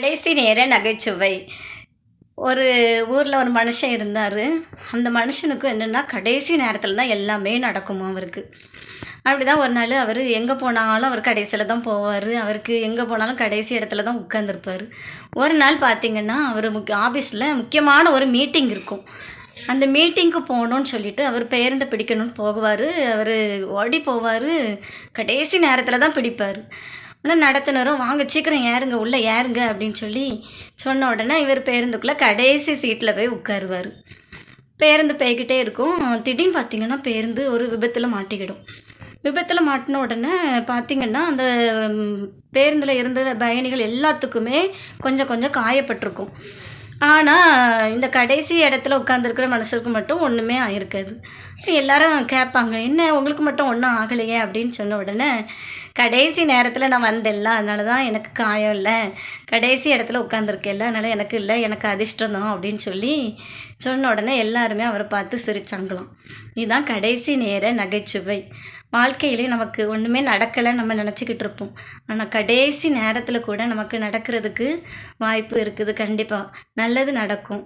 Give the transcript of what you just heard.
கடைசி நேர நகைச்சுவை. ஒரு ஊரில் ஒரு மனுஷன் இருந்தார். அந்த மனுஷனுக்கு என்னென்னா கடைசி நேரத்தில் தான் எல்லாமே நடக்குமா அவருக்கு. அப்படி தான் ஒரு நாள் அவர் எங்கே போனாலும் அவர் கடைசியில் தான் போவார். அவருக்கு எங்கே போனாலும் கடைசி இடத்துல தான் உட்காந்துருப்பார் ஒரு நாள் பார்த்திங்கன்னா அவர் முக்கிய ஆஃபீஸில் முக்கியமான ஒரு மீட்டிங் இருக்கும். அந்த மீட்டிங்க்கு போகணுன்னு சொல்லிட்டு அவர் பேருந்தை பிடிக்கணும்னு போகுவார் அவர் ஓடி போவார். கடைசி நேரத்தில் தான் பிடிப்பார். ஆனால் நடத்துனரும் வாங்க சீக்கிரம் ஏறுங்க உள்ளே ஏறுங்க அப்படின்னு சொல்லி சொன்ன உடனே இவர் பேருந்துக்குள்ளே கடைசி சீட்டில் போய் உட்காருவார். பேருந்து போய்கிட்டே இருக்கும். திடீர்னு பார்த்தீங்கன்னா பேருந்து ஒரு விபத்தில் மாட்டிக்கிடும். விபத்தில் மாட்டின உடனே பார்த்திங்கன்னா அந்த பேருந்தில் இருந்த பயணிகள் எல்லாத்துக்குமே கொஞ்சம் கொஞ்சம் காயப்பட்டிருக்கும். ஆனால் இந்த கடைசி இடத்துல உட்காந்துருக்கிற மனுஷருக்கு மட்டும் ஒன்றுமே ஆயிருக்காது. எல்லாரும் கேட்பாங்க என்ன உங்களுக்கு மட்டும் ஒன்றும் ஆகலையே? அப்படின்னு சொன்ன உடனே கடைசி நேரத்தில் நான் வந்தேன்ல அதனால தான் எனக்கு காயம் இல்லை. கடைசி இடத்துல உட்காந்துருக்கேன்ல அதனால் எனக்கு இல்லை எனக்கு அதிர்ஷ்டம் தான் அப்படின்னு சொல்லி சொன்ன உடனே எல்லாருமே அவரை பார்த்து சிரிச்சாங்களாம். இதுதான் கடைசி நேர நகைச்சுவை. வாழ்க்கையிலே நமக்கு ஒன்றுமே நடக்கலை நம்ம நினச்சிக்கிட்டு இருப்போம். ஆனால் கடைசி நேரத்தில் கூட நமக்கு நடக்கிறதுக்கு வாய்ப்பு இருக்குது. கண்டிப்பாக நல்லது நடக்கும்.